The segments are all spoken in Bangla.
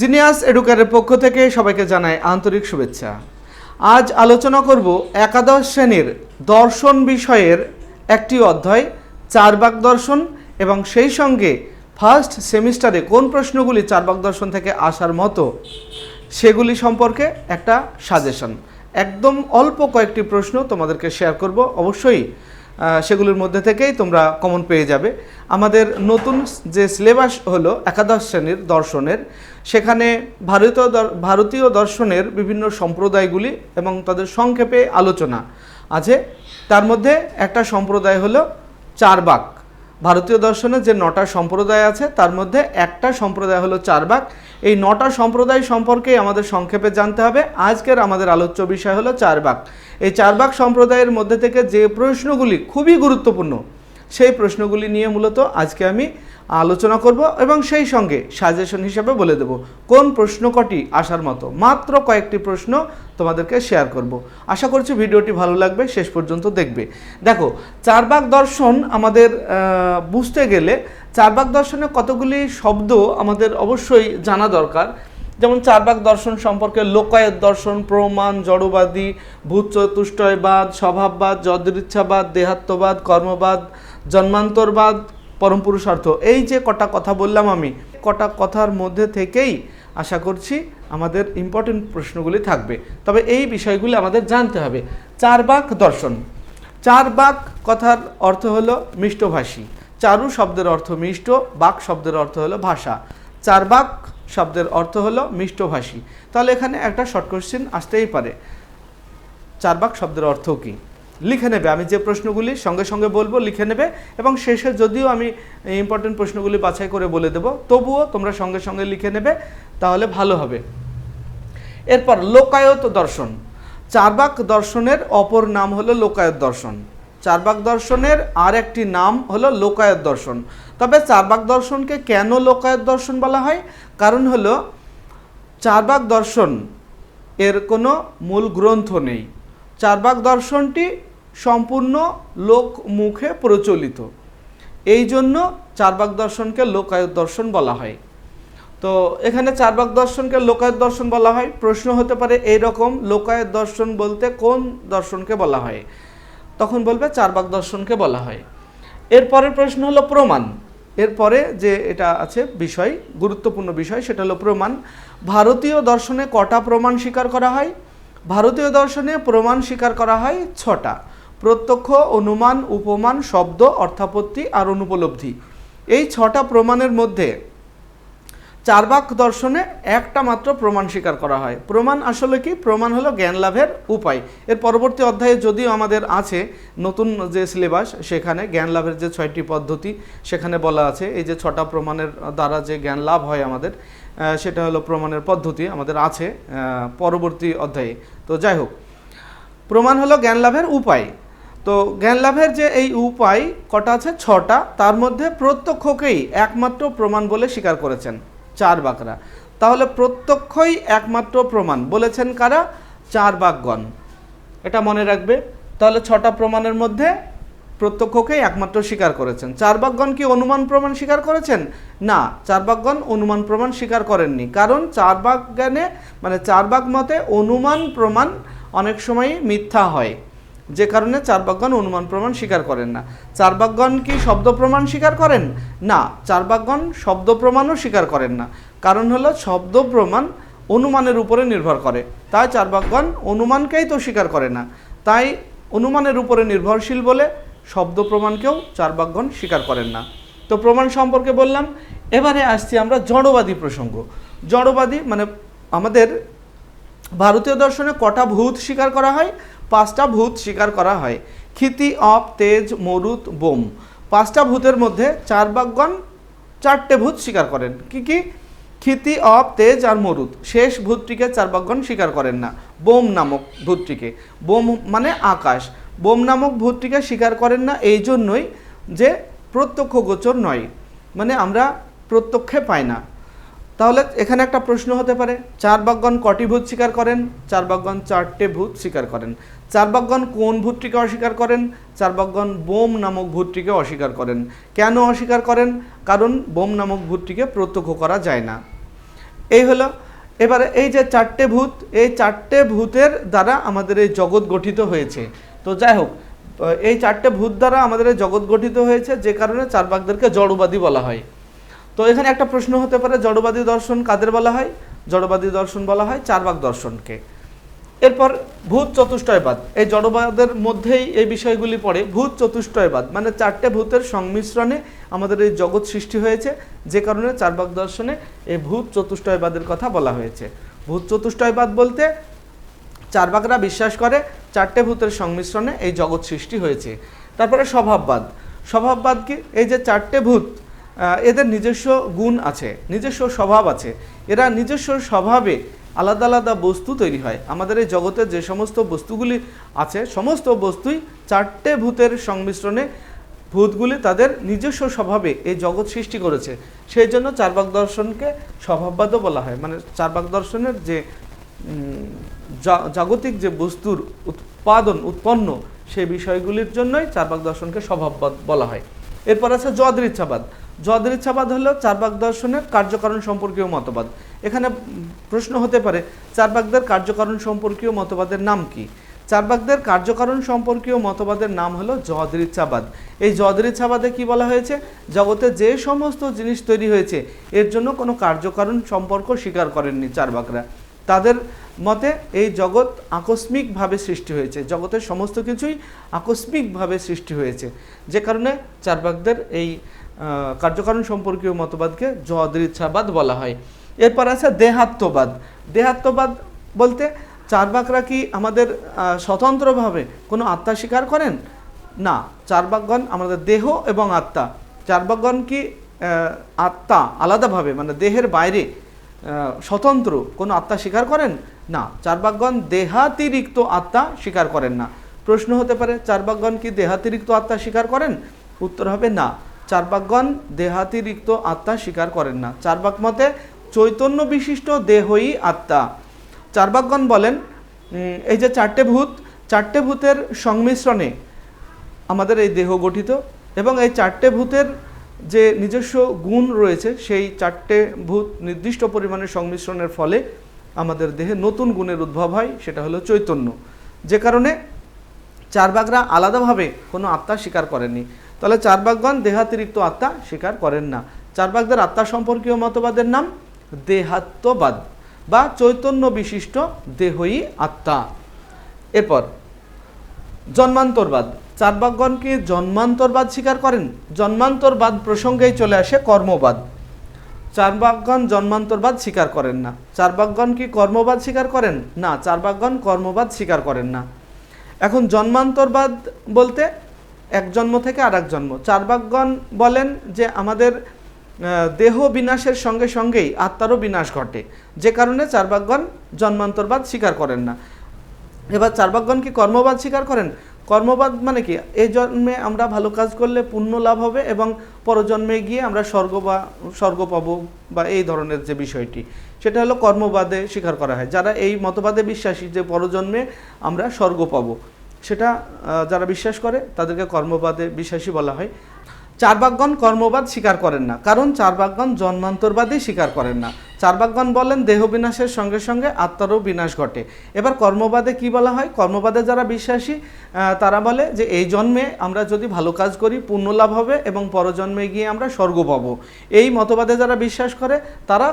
জিনিয়াস এডুকারের পক্ষ থেকে সবাইকে জানাই আন্তরিক শুভেচ্ছা। আজ আলোচনা করব একাদশ শ্রেণির দর্শন বিষয়ের একটি অধ্যায়, চারবাক দর্শন এবং সেই সঙ্গে ফার্স্ট সেমিস্টারে কোন প্রশ্নগুলি চারবাক দর্শন থেকে আসার মতো সেগুলি সম্পর্কে একটা সাজেশন একদম অল্প কয়েকটি প্রশ্ন তোমাদেরকে শেয়ার করব। অবশ্যই সেগুলির মধ্যে থেকেই তোমরা কমন পেয়ে যাবে। আমাদের নতুন যে সিলেবাস হলো একাদশ শ্রেণির দর্শনের, সেখানে ভারতীয় ভারতীয় দর্শনের বিভিন্ন সম্প্রদায়গুলি এবং তাদের সংক্ষেপে আলোচনা আছে। তার মধ্যে একটা সম্প্রদায় হলো চারবাক। ভারতীয় দর্শনে যে নটা সম্প্রদায় আছে, তার মধ্যে একটা সম্প্রদায় হলো চারবাক এই নটা সম্প্রদায় সম্পর্কে আমাদের সংক্ষেপে জানতে হবে। আজকের আমাদের আলোচ্য বিষয় হলো চারবাক এই চারবাক সম্প্রদায়ের মধ্যে থেকে যে প্রশ্নগুলি খুবই গুরুত্বপূর্ণ, সেই প্রশ্নগুলি নিয়ে মূলত আজকে আমি আলোচনা করব এবং সেই সঙ্গে সাজেশন হিসাবে বলে দেব কোন প্রশ্ন কটি আসার মতো। মাত্র কয়েকটি প্রশ্ন তোমাদেরকে শেয়ার করব। আশা করছি ভিডিওটি ভালো লাগবে, শেষ পর্যন্ত দেখবে। দেখো, চারবাক দর্শন আমাদের বুঝতে গেলে চারবাক দর্শনে কতগুলি শব্দ আমাদের অবশ্যই জানা দরকার। যেমন চারবাক দর্শন সম্পর্কে লোকায়ত দর্শন, প্রমাণ, জড়বাদী ভূত চতুষ্টয়বাদ স্বভাববাদ, যদৃচ্ছাবাদ, দেহাত্মবাদ, কর্মবাদ, জন্মান্তরবাদ পরম পুরুষার্থ। এই যে কটা কথা বললাম আমি, কটা কথার মধ্যে থেকেই আশা করছি আমাদের ইম্পর্টেন্ট প্রশ্নগুলি থাকবে। তবে এই বিষয়গুলি আমাদের জানতে হবে। চারবাক দর্শন। চারবাক কথার অর্থ হলো মিষ্টভাষী। চারু শব্দের অর্থ মিষ্ট, বাক শব্দের অর্থ হলো ভাষা। চারবাক শব্দের অর্থ হলো মিষ্টভাষী। তাহলে এখানে একটা শর্ট কোশ্চেন আসতেই পারে। চারবাক শব্দের অর্থ কী? লিখে নেবে। আমি যে প্রশ্নগুলি সঙ্গে সঙ্গে বলব, লিখে নেবে এবং শেষে যদিও আমি ইম্পর্টেন্ট প্রশ্নগুলি বাছাই করে বলে দেবো, তবুও তোমরা সঙ্গে সঙ্গে লিখে নেবে, তাহলে ভালো হবে। এরপর লোকায়ত দর্শন। চারবাক দর্শনের অপর নাম হলো লোকায়ত দর্শন। চারবাক দর্শনের আর একটি নাম হলো লোকায়ত দর্শন। তবে চারবাক দর্শনকে কেন লোকায়ত দর্শন বলা হয়? কারণ হলো, চারবাক দর্শন এর কোনো মূল গ্রন্থ নেই। চারবাক দর্শনটি সম্পূর্ণ লোক মুখে প্রচলিত। এই জন্য চারবাক দর্শনকে লোকায়ত দর্শন বলা হয়। তো এখানে চারবাক দর্শনকে লোকায়ত দর্শন বলা হয়। প্রশ্ন হতে পারে এই রকম লোকায়ত দর্শন বলতে কোন দর্শনকে বলা হয়? তখন বলবে চারবাক দর্শনকে বলা হয়। এরপরের প্রশ্ন হলো প্রমাণ। এরপরে যে এটা আছে বিষয়, গুরুত্বপূর্ণ বিষয়, সেটা হলো প্রমাণ। ভারতীয় দর্শনে কটা প্রমাণ স্বীকার করা হয়? ভারতীয় দর্শনে প্রমাণ স্বীকার করা হয় ছটা। প্রত্যক্ষ, অনুমান, উপমান, শব্দ, অর্থাপত্তি আর অনুপলব্ধি। এই ছটা প্রমাণের মধ্যে চারবাক দর্শনে একটা মাত্র প্রমাণ স্বীকার করা হয়। প্রমাণ আসলে কি? প্রমাণ হলো জ্ঞান লাভের উপায়। এর পরবর্তী অধ্যায়ে যদিও আমাদের আছে নতুন যে সিলেবাস সেখানে জ্ঞান লাভের যে ছয়টি পদ্ধতি, সেখানে বলা আছে, এই যে ছটা প্রমাণের দ্বারা যে জ্ঞান লাভ হয় আমাদের সেটা হলো প্রমাণের পদ্ধতি আমাদের আছে পরবর্তী অধ্যায়ে। তো যাই হোক, প্রমাণ হলো জ্ঞান লাভের উপায়। তো জ্ঞান লাভের যে এই উপায় কটা আছে? ছটা। তার মধ্যে প্রত্যক্ষকেই একমাত্র প্রমাণ বলে স্বীকার করেছেন। চার বাকরা। তাহলে প্রত্যক্ষই একমাত্র প্রমাণ। বলেছেন কারা? চার বাকগণ। এটা মনে রাখবে। তাহলে ছটা প্রমাণের মধ্যে প্রত্যক্ষকেই একমাত্র স্বীকার করেছেন। চার বাকগণ কি অনুমান প্রমাণ স্বীকার করেছেন? না, চার বাকগণ অনুমান প্রমাণ স্বীকার করেননি। কারণ চার বাক জ্ঞানে মানে চার বাক মতে অনুমান প্রমাণ অনেক সময় মিথ্যা হয়। যে কারণে চারবাকগণ অনুমান প্রমাণ স্বীকার করেন না। চারবাকগণ কি শব্দ প্রমাণ স্বীকার করেন? না চারবাকগণ শব্দ প্রমাণও স্বীকার করেন না। কারণ হলো শব্দ প্রমাণ অনুমানের উপরে নির্ভর করে। তাই চারবাকগণ অনুমানকেই তো স্বীকার করে না। তাই অনুমানের উপরে নির্ভরশীল বলে শব্দ প্রমাণকেও চারবাকগণ স্বীকার করেন না। তো প্রমাণ সম্পর্কে বললাম, এবারে আসছি আমরা জড়বাদী প্রসঙ্গ। জড়বাদী মানে আমাদের ভারতীয় দর্শনে কটা ভূত স্বীকার করা হয়? পাঁচটা ভূত স্বীকার করা হয়। ক্ষিতি, অপ, তেজ, মরুত, বোম। পাঁচটা ভূতের মধ্যে চার বাকগণ চারটে ভূত স্বীকার করেন। কি কি? ক্ষিতি, অপ, তেজ আর মরুত। শেষ ভূতটিকে চার বাকগণ স্বীকার করেন না। বোম নামক ভূতটিকে। বোম মানে আকাশ। বোম নামক ভূতটিকে স্বীকার করেন না এই জন্যই যে প্রত্যক্ষ গোচর নয়। মানে আমরা প্রত্যক্ষে পাই না। তাহলে এখানে একটা প্রশ্ন হতে পারে, চার বাগগণ কটি ভূত স্বীকার করেন? চার বাকগণ চারটে ভূত স্বীকার করেন। চার বাগগণ কোন ভূতটিকে অস্বীকার করেন? চার বাকগণ বোম নামক ভূতটিকে অস্বীকার করেন। কেন অস্বীকার করেন? কারণ বোম নামক ভূতটিকে প্রত্যক্ষ করা যায় না। এই হলো, এবারে এই যে চারটে ভূত, এই চারটে ভূতের দ্বারা আমাদের এই জগৎ গঠিত হয়েছে। তো যাই হোক, এই চারটে ভূত দ্বারা আমাদের জগৎ গঠিত হয়েছে, যে কারণে চারবাকদেরকে জড়বাদী বলা হয়। তো এখানে একটা প্রশ্ন হতে পারে, জড়বাদী দর্শন কাদের বলা হয়? জড়বাদী দর্শন বলা হয় চারবাক দর্শনকে। এরপর ভূত চতুষ্টয়বাদ, এই জড়বাদের মধ্যেই এই বিষয়গুলি পড়ে। ভূত চতুষ্টয়বাদ মানে চারটে ভূতের সংমিশ্রণে আমাদের এই জগৎ সৃষ্টি হয়েছে, যে কারণে চারবাক দর্শনে এই ভূত চতুষ্টয়বাদের কথা বলা হয়েছে। ভূত চতুষ্টয়বাদ বলতে চারবাকরা বিশ্বাস করে, চারটে ভূতের সংমিশ্রণে এই জগৎ সৃষ্টি হয়েছে। তারপরে স্বভাববাদ স্বভাববাদ কি? এই যে চারটে ভূত এদের নিজস্ব গুণ আছে, নিজস্ব স্বভাব আছে। এরা নিজস্ব স্বভাবে আলাদা আলাদা বস্তু তৈরি হয়। আমাদের এই জগতে যে সমস্ত বস্তুগুলি আছে, সমস্ত বস্তুই চারটে ভূতের সংমিশ্রণে, ভূতগুলি তাদের নিজস্ব স্বভাবে এই জগৎ সৃষ্টি করেছে। সেই জন্য চারবাক দর্শনকে স্বভাববাদও বলা হয়। মানে চারবাক দর্শনের যে জাগতিক যে বস্তুর উৎপাদন, উৎপন্ন, সেই বিষয়গুলির জন্যই চারবাক দর্শনকে স্বভাববাদ বলা হয়। এরপর আছে যদৃচ্ছাবাদ যদৃচ্ছাবাদ হলো চারবাক দর্শনের কার্যকারণ সম্পর্কীয় মতবাদ। এখানে প্রশ্ন হতে পারে চারবাকদের কার্যকারণ সম্পর্কীয় মতবাদের নাম কি? চারবাকদের কার্যকারণ সম্পর্কীয় মতবাদের নাম হলো যদৃচ্ছাবাদ এই যদৃচ্ছাবাদে কি বলা হয়েছে? জগতে যে সমস্ত জিনিস তৈরি হয়েছে, এর জন্য কোনো কার্যকারণ সম্পর্ক স্বীকার করেননি চারবাকরা তাদের মতে এই জগৎ আকস্মিকভাবে সৃষ্টি হয়েছে। জগতের সমস্ত কিছুই আকস্মিকভাবে সৃষ্টি হয়েছে। যে কারণে চারবাকদের এই কার্যকারণ সম্পর্কীয় মতবাদকে যদৃচ্ছাবাদ বলা হয়। এরপর আছে দেহাত্মবাদ। দেহাত্মবাদ বলতে চারবাকরা কি আমাদের স্বতন্ত্রভাবে কোনো আত্মা স্বীকার করেন? না চারবাকগণ আমাদের দেহ এবং আত্মা। চারবাকগণ কি আত্মা আলাদাভাবে মানে দেহের বাইরে স্বতন্ত্র, কোনো আত্মা স্বীকার করেন? না। চারবাকগণ দেহাতিরিক্ত আত্মা স্বীকার করেন না। প্রশ্ন হতে পারে চারবাকগণ কি দেহাতিরিক্ত আত্মা স্বীকার করেন? উত্তর হবে না। চারবাকগণ দেহাতিরিক্ত আত্মা স্বীকার করেন না। চারবাক মতে চৈতন্য বিশিষ্ট দেহই আত্মা। চারবাকগণ বলেন এই যে চারটে ভূত, চারটে ভূতের সংমিশ্রণে আমাদের এই দেহ গঠিত এবং এই চারটে ভূতের যে নিজস্ব গুণ রয়েছে, সেই চারটে ভূত নির্দিষ্ট পরিমাণে সংমিশ্রণের ফলে আমাদের দেহে নতুন গুণের উদ্ভব হয়, সেটা হলো চৈতন্য। যে কারণে চারবাগরা আলাদাভাবে কোনো আত্মা স্বীকার করেননি। তাহলে চারবাগগণ দেহাতিরিক্ত আত্মা স্বীকার করেন না। চারবাগদের আত্মা সম্পর্কীয় মতবাদের নাম দেহাত্মবাদ বা চৈতন্য বিশিষ্ট দেহই আত্মা। এরপর জন্মান্তরবাদ। চারবাকগণ কি জন্মান্তরবাদ স্বীকার করেন। জন্মান্তরবাদ প্রসঙ্গেই চলে আসে কর্মবাদ। চারবাকগণ জন্মান্তরবাদ স্বীকার করেন না। চারবাকগণ কি কর্মবাদ স্বীকার করেন? না চারবাকগণ কর্মবাদ স্বীকার করেন না। এখন জন্মান্তরবাদ বলতে এক জন্ম থেকে আর এক জন্ম। চারবাকগণ বলেন যে আমাদের দেহ বিনাশের সঙ্গে সঙ্গেই আত্মারও বিনাশ ঘটে। যে কারণে চারবাকগণ জন্মান্তরবাদ স্বীকার করেন না। এবার চারবাকগণ কি কর্মবাদ স্বীকার করেন? কর্মবাদ মানে কি? এই জন্মে আমরা ভালো কাজ করলে পুণ্য লাভ হবে এবং পরজন্মে গিয়ে আমরা স্বর্গ বা, স্বর্গ পাব বা এই ধরনের যে বিষয়টি, সেটা হলো কর্মবাদে স্বীকার করা হয়। যারা এই মতবাদে বিশ্বাসী যে পরজন্মে আমরা স্বর্গ পাব, সেটা যারা বিশ্বাস করে তাদেরকে কর্মবাদে বিশ্বাসী বলা হয়। চারবাকগণ কর্মবাদ স্বীকার করেন না, কারণ চারবাকগণ জন্মান্তরবাদই স্বীকার করেন না। চারবাকগণ বলেন, দেহ বিনাশের সঙ্গে সঙ্গে আত্মারও বিনাশ ঘটে। এবার কর্মবাদে কি বলা হয়? কর্মবাদে যারা বিশ্বাসী তারা বলে যে, এই জন্মে আমরা যদি ভালো কাজ করি পুণ্য লাভ হবে এবং পরজন্মে গিয়ে আমরা স্বর্গ পাবো। এই মতবাদে যারা বিশ্বাস করে, তারা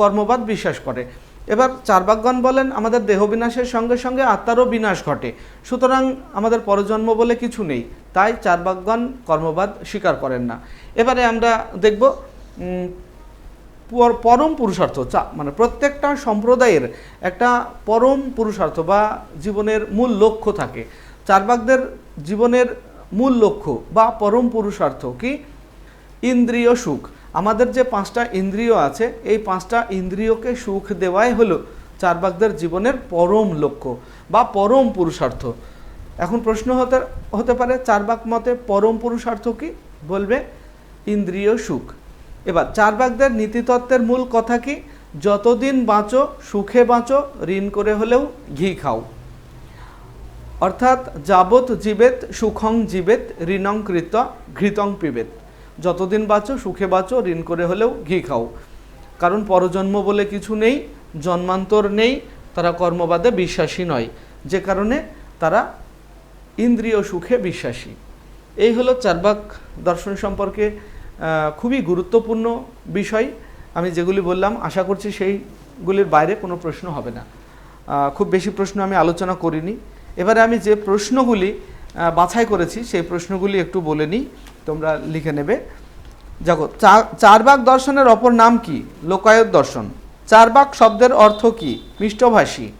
কর্মবাদ বিশ্বাস করে। এবার চারবাকগণ বলেন, আমাদের দেহ বিনাশের সঙ্গে সঙ্গে আত্মারও বিনাশ ঘটে। সুতরাং আমাদের পরজন্ম বলে কিছু নেই। তাই চারবাকগণ কর্মবাদ স্বীকার করেন না। এবারে আমরা দেখব পরম পুরুষার্থ, চা- মানে প্রত্যেকটা সম্প্রদায়ের একটা পরম পুরুষার্থ বা জীবনের মূল লক্ষ্য থাকে। চারবাকদের জীবনের মূল লক্ষ্য বা পরম পুরুষার্থ কি? ইন্দ্রিয় সুখ। আমাদের যে পাঁচটা ইন্দ্রিয় আছে, এই পাঁচটা ইন্দ্রিয়কে সুখ দেওয়াই হলো চারবাকদের জীবনের পরম লক্ষ্য বা পরম পুরুষার্থ। এখন প্রশ্ন হতে হতে পারে চারবাক মতে পরম পুরুষার্থ কি? বলবে, ইন্দ্রিয় সুখ। এবার চারবাকদের নীতিতত্ত্বের মূল কথা কি? যতদিন বাঁচো, সুখে বাঁচো, ঋণ করে হলেও ঘি খাও। অর্থাৎ, যাবৎ জীবেত, সুখং জীবেত, ঋণং কৃত ঘৃতং পিবেত। যতদিন বাঁচো, সুখে বাঁচো, ঋণ করে হলেও ঘি খাও। কারণ পরজন্ম বলে কিছু নেই, জন্মান্তর নেই, তারা কর্মবাদে বিশ্বাসী নয়। যে কারণে তারা ইন্দ্রিয় সুখে বিশ্বাসী। এই হলো চারবাক দর্শন সম্পর্কে খুবই গুরুত্বপূর্ণ বিষয়। আমি যেগুলি বললাম, আশা করছি সেইগুলির বাইরে কোনো প্রশ্ন হবে না। খুব বেশি প্রশ্ন আমি আলোচনা করিনি। এবারে আমি যে প্রশ্নগুলি বাছাই করেছি সেই প্রশ্নগুলি একটু বলে নিই তোমরা লিখে নেবে। দেখো চারবাক দর্শনের অপর নাম কি? লোকায়ত দর্শন। চার চারবাক শব্দের অর্থ কি? মিষ্টভাষী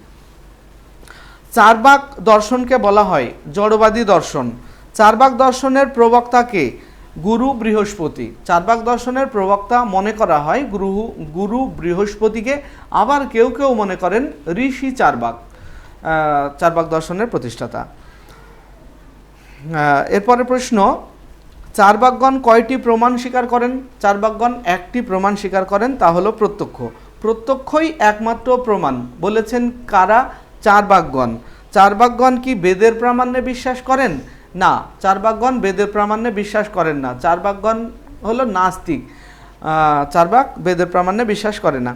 চার চারবাক দর্শনকে বলা হয় জড়বাদী দর্শন। চার চারবাক দর্শনের প্রবক্তাকে গুরু বৃহস্পতি। চার চারবাক দর্শনের প্রবক্তা মনে করা হয় গুরু গুরু বৃহস্পতিকে আবার কেউ কেউ মনে করেন ঋষি চার চারবাক আহ, চারবাক দর্শনের প্রতিষ্ঠাতা। এরপরে প্রশ্ন চারবাকগণ কয়টি প্রমাণ স্বীকার করেন? চারবাকগণ একটি প্রমাণ স্বীকার করেন, তা হলো প্রত্যক্ষ। প্রত্যক্ষই একমাত্র প্রমাণ। বলেছেন কারা? চারবাকগণ চারবাকগণ কি বেদের প্রামাণ্যে বিশ্বাস করেন? না চারবাকগণ বেদের প্রামাণ্যে বিশ্বাস করেন না। চারবাকগণ হলো নাস্তিক। চারবাক বেদের প্রামাণ্যে বিশ্বাস করে না।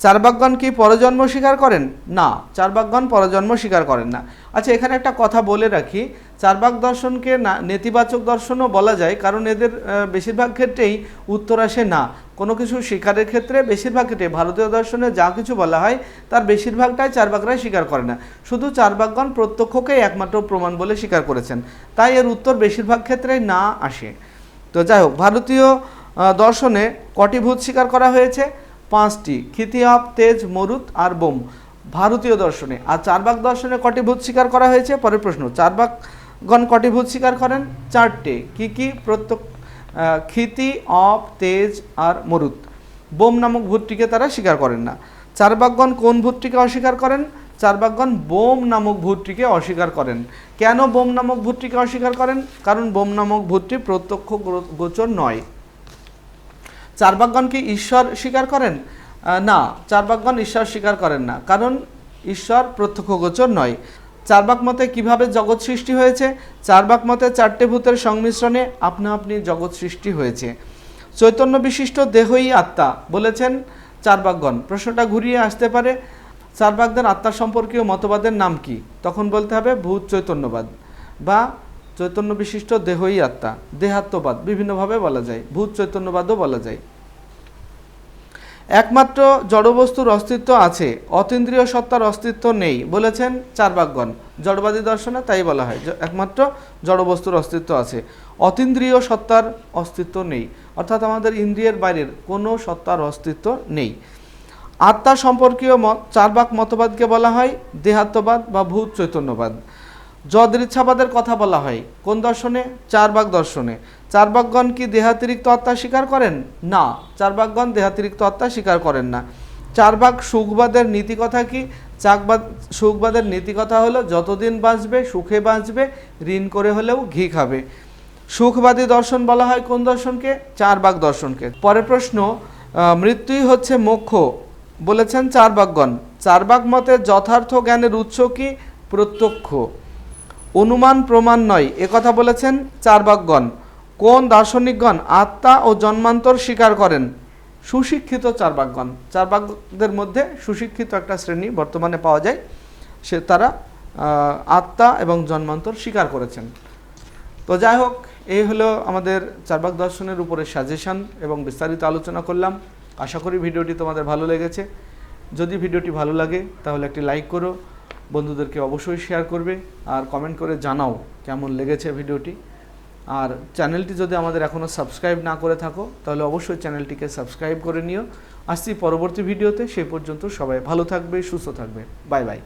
চারবাকগণ কি পরজন্ম স্বীকার করেন? না চারবাকগণ পরজন্ম স্বীকার করেন না। আচ্ছা এখানে একটা কথা বলে রাখি। চারবাক দর্শনকে না, নেতিবাচক দর্শনও বলা যায়, কারণ এদের বেশিরভাগ ক্ষেত্রেই উত্তর আসে না। কোনো কিছু স্বীকারের ক্ষেত্রে বেশিরভাগ ক্ষেত্রে ভারতীয় দর্শনে যা কিছু বলা হয়, তার বেশিরভাগটাই চারবাকরাই স্বীকার করে না। শুধু চারবাকগণ প্রত্যক্ষকেই একমাত্র প্রমাণ বলে স্বীকার করেছেন। তাই এর উত্তর বেশিরভাগ ক্ষেত্রে না আসে। তো যাই হোক, ভারতীয় দর্শনে কটি ভূত স্বীকার করা হয়েছে? পাঁচটি। খিতিয়াব তেজ, মরুত আর বোম। ভারতীয় দর্শনে। আর চারবাক দর্শনে কটি ভূত স্বীকার করা হয়েছে? পরের প্রশ্ন। চারবাকগণ কটি ভূত স্বীকার করেন। চারটে, কি কি? প্রত্যেক ক্ষিতি, অপ, তেজ আর মরুত বোম নামক ভূতটিকে তারা স্বীকার করেন না। চারবাকগণ কোন ভূতটিকে অস্বীকার করেন? চারবাকগণ বোম নামক ভূতটিকে অস্বীকার করেন। কেন বোম নামক ভূতটিকে অস্বীকার করেন? কারণ বোম নামক ভূতটি প্রত্যক্ষ গোচর নয়। চারবাকগণ কি ঈশ্বর স্বীকার করেন? না চারবাকগণ ঈশ্বর স্বীকার করেন না। কারণ ঈশ্বর প্রত্যক্ষ গোচর নয়। চারবাক মতে কীভাবে জগৎ সৃষ্টি হয়েছে? চারবাক মতে চারটে ভূতের সংমিশ্রণে আপনা আপনি জগৎ সৃষ্টি হয়েছে। চৈতন্য বিশিষ্ট দেহই আত্মা বলেছেন চারবাকগণ। প্রশ্নটা ঘুরিয়ে আসতে পারে, চারবাকদের আত্মা সম্পর্কীয় মতবাদের নাম কি? তখন বলতে হবে ভূত চৈতন্যবাদ বা চৈতন্য বিশিষ্ট দেহই আত্মা, দেহাত্মবাদ, বিভিন্নভাবে বলা যায়। ভূত চৈতন্যবাদও বলা যায়। একমাত্র জড়বস্তুর অস্তিত্ব আছে, অতীন্দ্রিয় সত্তার অস্তিত্ব নেই বলেছেন চারবাকগণ জড়বাদী দর্শনে তাই বলা হয় একমাত্র জড়বস্তুর অস্তিত্ব আছে, অতীন্দ্রিয় সত্তার অস্তিত্ব নেই। অর্থাৎ আমাদের ইন্দ্রিয়ের বাইরের কোনো সত্তার অস্তিত্ব নেই। আত্মা সম্পর্কীয় চারবাক মতবাদকে বলা হয় দেহাত্মবাদ বা ভূত চৈতন্যবাদ। যদৃচ্ছাবাদের কথা বলা হয়, কোন দর্শনে? চারবাক দর্শনে। চারবাকগণ কি দেহাতিরিক্ত আত্মা স্বীকার করেন? না চারবাকগণ দেহাতিরিক্ত আত্মা স্বীকার করেন না। চারবাক সুখবাদের নীতিকথা কি? চাকবাদ সুখবাদের নীতিকথা হলো, যতদিন বাঁচবে, সুখে বাঁচবে, ঋণ করে হলেও ঘি খাবে। সুখবাদী দর্শন বলা হয় কোন দর্শনকে? চারবাক দর্শনকে। পরের প্রশ্ন মৃত্যুই হচ্ছে মোক্ষ, বলেছেন চারবাকগণ চারবাক মতে যথার্থ জ্ঞানের উৎস কি? প্রত্যক্ষ। অনুমান প্রমাণ নয় একথা বলেছেন চারবাকগণ কোন দার্শনিকগণ আত্মা ও জন্মান্তর স্বীকার করেন? সুশিক্ষিত চারবাকগণ চারবাকদের মধ্যে সুশিক্ষিত একটা শ্রেণি বর্তমানে পাওয়া যায়। সে তারা আত্মা এবং জন্মান্তর স্বীকার করেছেন। তো যাই হোক, এই হলো আমাদের চারবাক দর্শনের উপরে সাজেশন এবং বিস্তারিত আলোচনা করলাম। আশা করি ভিডিওটি তোমাদের ভালো লেগেছে। যদি ভিডিওটি ভালো লাগে, তাহলে একটি লাইক করো। বন্ধুদেরকে অবশ্যই শেয়ার করবে। আর কমেন্ট করে জানাও কেমন লেগেছে ভিডিওটি। আর চ্যানেলটি যদি আমাদের এখনও সাবস্ক্রাইব না করে থাকো, তাহলে অবশ্যই চ্যানেলটিকে সাবস্ক্রাইব করে নিও। আসছি পরবর্তী ভিডিওতে, সেই পর্যন্ত সবাই ভালো থাকবে, সুস্থ থাকবে। Bye bye.